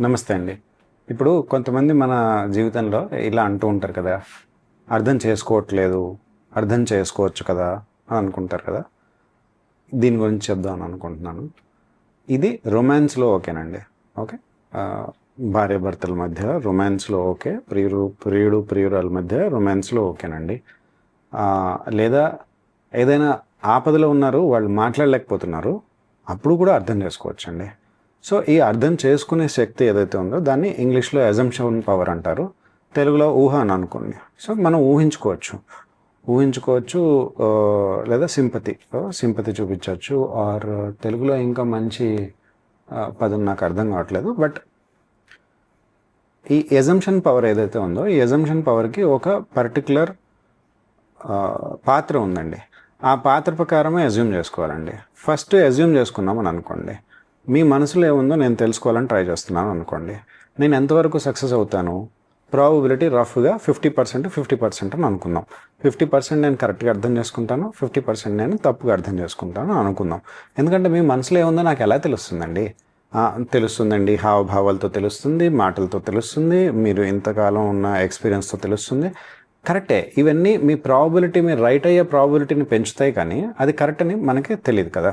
నమస్తే అండి. ఇప్పుడు కొంతమంది మన జీవితంలో ఇలా అంటూ ఉంటారు కదా అర్థం చేసుకోవట్లేదు అర్థం చేసుకోవచ్చు కదా అని అనుకుంటారు కదా. దీని గురించి చెప్దామని అనుకుంటున్నాను. ఇది రొమాన్స్లో ఓకేనండి. ఓకే? భార్యాభర్తల భార్య భర్తల మధ్య రొమాన్స్లో ఓకే ప్రియుడు ప్రియుడు ప్రియురాల మధ్య రొమాన్స్లో ఓకేనండి. లేదా ఏదైనా ఆపదలో ఉన్నారు వాళ్ళు మాట్లాడలేకపోతున్నారు అప్పుడు కూడా అర్థం చేసుకోవచ్చండి. సో ఈ అర్థం చేసుకునే శక్తి ఏదైతే ఉందో దాన్ని ఇంగ్లీష్లో ఎజంప్షన్ పవర్ అంటారు. తెలుగులో ఊహ అని అనుకోండి. సో మనం ఊహించుకోవచ్చు. ఊహించుకోవచ్చు లేదా సింపతి. సింపతి చూపించవచ్చు. ఆర్ తెలుగులో ఇంకా మంచి పదం నాకు అర్థం కావట్లేదు. బట్ ఈ ఎజంప్షన్ పవర్ ఏదైతే ఉందో ఈ ఎజంప్షన్ పవర్కి ఒక పర్టికులర్ పాత్ర ఉందండి. ఆ పాత్ర ప్రకారమే అజ్యూమ్ చేసుకోవాలండి. ఫస్ట్ అజ్యూమ్ చేసుకున్నామని అనుకోండి. మీ మనసులో ఏముందో నేను తెలుసుకోవాలని ట్రై చేస్తున్నాను అనుకోండి. నేను ఎంతవరకు సక్సెస్ అవుతాను? ప్రాబబిలిటీ రఫ్గా ఫిఫ్టీ పర్సెంట్ ఫిఫ్టీ పర్సెంట్ అని అనుకుందాం. ఫిఫ్టీ పర్సెంట్ నేను కరెక్ట్గా అర్థం చేసుకుంటాను ఫిఫ్టీ పర్సెంట్ నేను తప్పుగా అర్థం చేసుకుంటాను అనుకుందాం. ఎందుకంటే మీ మనసులో ఏముందో నాకు ఎలా తెలుస్తుందండి? తెలుస్తుందండి. హావభావాలతో తెలుస్తుంది మాటలతో తెలుస్తుంది మీరు ఇంతకాలం ఉన్న ఎక్స్పీరియన్స్తో తెలుస్తుంది. కరెక్టే. ఇవన్నీ మీ ప్రాబిలిటీ మీరు రైట్ అయ్యే ప్రాబిలిటీని పెంచుతాయి కానీ అది కరెక్ట్ అని మనకి తెలియదు కదా.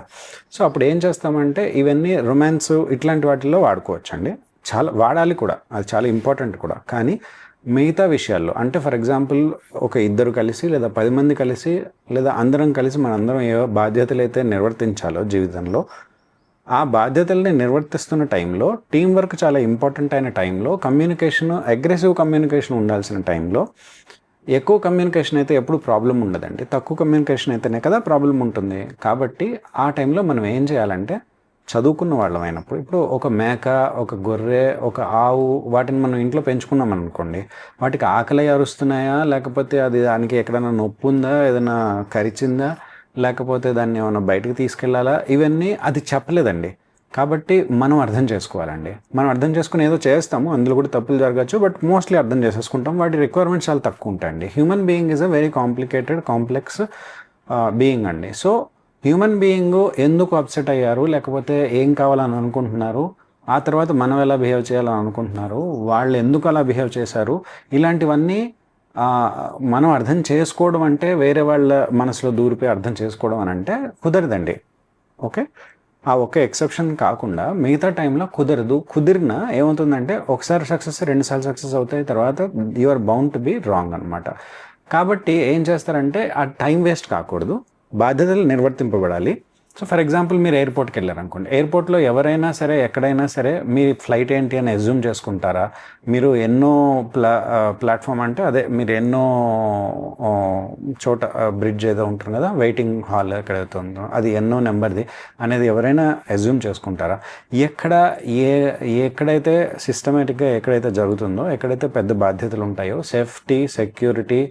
సో అప్పుడు ఏం చేస్తామంటే ఇవన్నీ రొమాన్స్ ఇట్లాంటి వాటిల్లో వాడుకోవచ్చండి. చాలా వాడాలి కూడా. అది చాలా ఇంపార్టెంట్ కూడా. కానీ మిగతా విషయాల్లో అంటే ఫర్ ఎగ్జాంపుల్ ఒక ఇద్దరు కలిసి లేదా పది మంది కలిసి లేదా అందరం కలిసి మనందరం ఏ బాధ్యతలు అయితే నిర్వర్తించాలో జీవితంలో ఆ బాధ్యతల్ని నిర్వర్తిస్తున్న టైంలో టీం వర్క్ చాలా ఇంపార్టెంట్ అయిన టైంలో కమ్యూనికేషన్ అగ్రెసివ్ కమ్యూనికేషన్ ఉండాల్సిన టైంలో ఎక్కువ కమ్యూనికేషన్ అయితే ఎప్పుడు ప్రాబ్లం ఉండదండి. తక్కువ కమ్యూనికేషన్ అయితేనే కదా ప్రాబ్లం ఉంటుంది. కాబట్టి ఆ టైంలో మనం ఏం చేయాలంటే చదువుకున్న వాళ్ళం అయినప్పుడు ఇప్పుడు ఒక మేక ఒక గొర్రె ఒక ఆవు వాటిని మనం ఇంట్లో పెంచుకున్నాం అనుకోండి వాటికి ఆకలి అరుస్తున్నాయా? లేకపోతే అది దానికి ఎక్కడైనా నొప్పి ఉందా? ఏదైనా కరిచిందా? లేకపోతే దాన్ని ఏమైనా బయటకు తీసుకెళ్ళాలా? ఇవన్నీ అది చెప్పలేదండి. కాబట్టి మనం అర్థం చేసుకోవాలండి. మనం అర్థం చేసుకుని ఏదో చేస్తాము అందులో కూడా తప్పులు జరగచ్చు బట్ మోస్ట్లీ అర్థం చేసేసుకుంటాం. వాటి రిక్వైర్మెంట్స్ చాలా తక్కువ ఉంటాయండి. Human being is a very complicated complex being అండి. సో హ్యూమన్ బీయింగ్ ఎందుకు అప్సెట్ అయ్యారు లేకపోతే ఏం కావాలని అనుకుంటున్నారు ఆ తర్వాత మనం ఎలా బిహేవ్ చేయాలని అనుకుంటున్నారు వాళ్ళు ఎందుకు అలా బిహేవ్ చేశారు ఇలాంటివన్నీ మనం అర్థం చేసుకోవడం అంటే వేరే వాళ్ళ మనసులో దూరిపోయి అర్థం చేసుకోవడం అని అంటే కుదరదండి. ఓకే ఆ ఒక్క ఎక్సెప్షన్ కాకుండా మిగతా టైంలో కుదరదు. కుదిరిన ఏమవుతుందంటే ఒకసారి సక్సెస్ రెండుసార్లు సక్సెస్ అవుతాయి. తర్వాత you are bound to be wrong అనమాట కాబట్టి ఏం చేస్తారంటే ఆ టైం వేస్ట్ కాకూడదు. బాధ్యతలు నిర్వర్తింపబడాలి. సో ఫర్ ఎగ్జాంపుల్ మీరు ఎయిర్పోర్ట్కి వెళ్ళారనుకోండి ఎయిర్పోర్ట్లో ఎవరైనా సరే ఎక్కడైనా సరే మీ ఫ్లైట్ ఏంటి అని ఎజ్యూమ్ చేసుకుంటారా? మీరు ఎన్నో ప్లా ప్లాట్ఫామ్ అంటే అదే మీరు ఎన్నో చోట బ్రిడ్జ్ ఏదో ఉంటుంది కదా వెయిటింగ్ హాల్ ఎక్కడైతే ఉందో అది ఎన్నో నెంబర్ది అనేది ఎవరైనా ఎజ్యూమ్ చేసుకుంటారా? ఎక్కడ ఏ ఎక్కడైతే సిస్టమేటిక్గా ఎక్కడైతే జరుగుతుందో ఎక్కడైతే పెద్ద బాధ్యతలు ఉంటాయో సేఫ్టీ సెక్యూరిటీ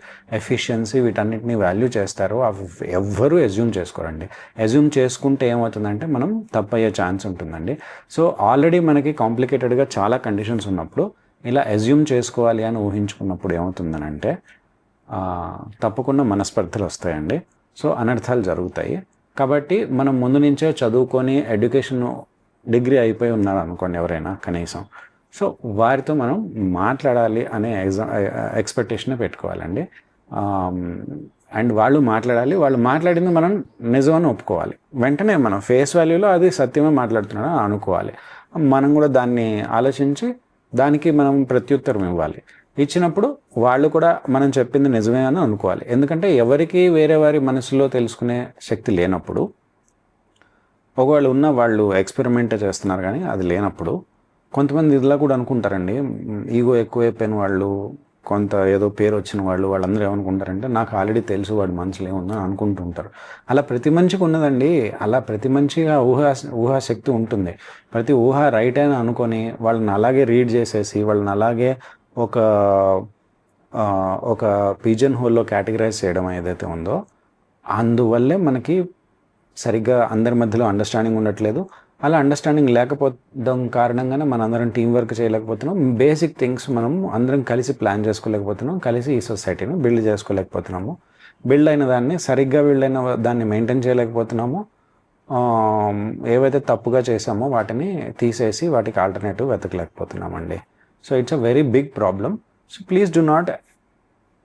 ఎఫిషియన్సీ వీటన్నిటిని వాల్యూ చేస్తారో అవి ఎవ్వరూ ఎజ్యూమ్ చేసుకోరండి. ఎజ్యూమ్ చేసు చూసుకుంటే ఏమవుతుందంటే మనం తప్పయ్యే ఛాన్స్ ఉంటుందండి. సో ఆల్రెడీ మనకి కాంప్లికేటెడ్గా చాలా కండిషన్స్ ఉన్నప్పుడు ఇలా ఎజ్యూమ్ చేసుకోవాలి అని ఊహించుకున్నప్పుడు ఏమవుతుందనంటే తప్పకుండా మనస్పర్ధలు వస్తాయండి. సో అనర్థాలు జరుగుతాయి. కాబట్టి మనం ముందు నుంచే చదువుకొని ఎడ్యుకేషన్ డిగ్రీ అయిపోయి ఉన్నారు అనుకోండి ఎవరైనా కనీసం. సో వారితో మనం మాట్లాడాలి అనే ఎగ్జామ్ ఎక్స్పెక్టేషన్ పెట్టుకోవాలండి. అండ్ వాళ్ళు మాట్లాడాలి. వాళ్ళు మాట్లాడింది మనం నిజమని ఒప్పుకోవాలి. వెంటనే మనం ఫేస్ వాల్యూలో అది సత్యమే మాట్లాడుతున్నాడు అని అనుకోవాలి. మనం కూడా దాన్ని ఆలోచించి దానికి మనం ప్రత్యుత్తరం ఇవ్వాలి. ఇచ్చినప్పుడు వాళ్ళు కూడా మనం చెప్పింది నిజమే అని అనుకోవాలి. ఎందుకంటే ఎవరికి వేరే వారి మనసులో తెలుసుకునే శక్తి లేనప్పుడు ఒకవేళ ఉన్న వాళ్ళు ఎక్స్పెరిమెంట్ చేస్తున్నారు కానీ అది లేనప్పుడు కొంతమంది ఇదిలా కూడా అనుకుంటారండి. ఈగో ఎక్కువైపోయిన వాళ్ళు కొంత ఏదో పేరు వచ్చిన వాళ్ళు వాళ్ళందరూ ఏమనుకుంటారంటే నాకు ఆల్రెడీ తెలుసు వాడి మనసులో ఏముందో అనుకుంటుంటారు అలా ప్రతి మనిషికి ఉన్నదండి. అలా ప్రతి మనిషిగా ఊహా ఊహాశక్తి ఉంటుంది. ప్రతి ఊహ రైట్ అని అనుకొని వాళ్ళని అలాగే రీడ్ చేసేసి వాళ్ళని అలాగే ఒక ఒక పిజన్ హోల్లో కేటగరైజ్ చేయడం ఏదైతే ఉందో అందువల్లే మనకి సరిగ్గా అందరి మధ్యలో అండర్స్టాండింగ్ ఉండట్లేదు. అలా అండర్స్టాండింగ్ లేకపోవడం కారణంగానే మనం అందరం టీం వర్క్ చేయలేకపోతున్నాం. బేసిక్ థింగ్స్ మనం అందరం కలిసి ప్లాన్ చేసుకోలేకపోతున్నాం. కలిసి ఈ సొసైటీని బిల్డ్ చేసుకోలేకపోతున్నాము. బిల్డ్ అయిన దాన్ని సరిగ్గా బిల్డ్ అయిన దాన్ని మెయింటైన్ చేయలేకపోతున్నాము. ఏవైతే తప్పుగా చేసామో వాటిని తీసేసి వాటికి alternative వెతకలేకపోతున్నామండి. So it's a very big problem so please do not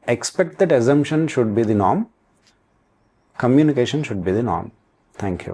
expect that assumption should be the NAM communication should be the NAM thank you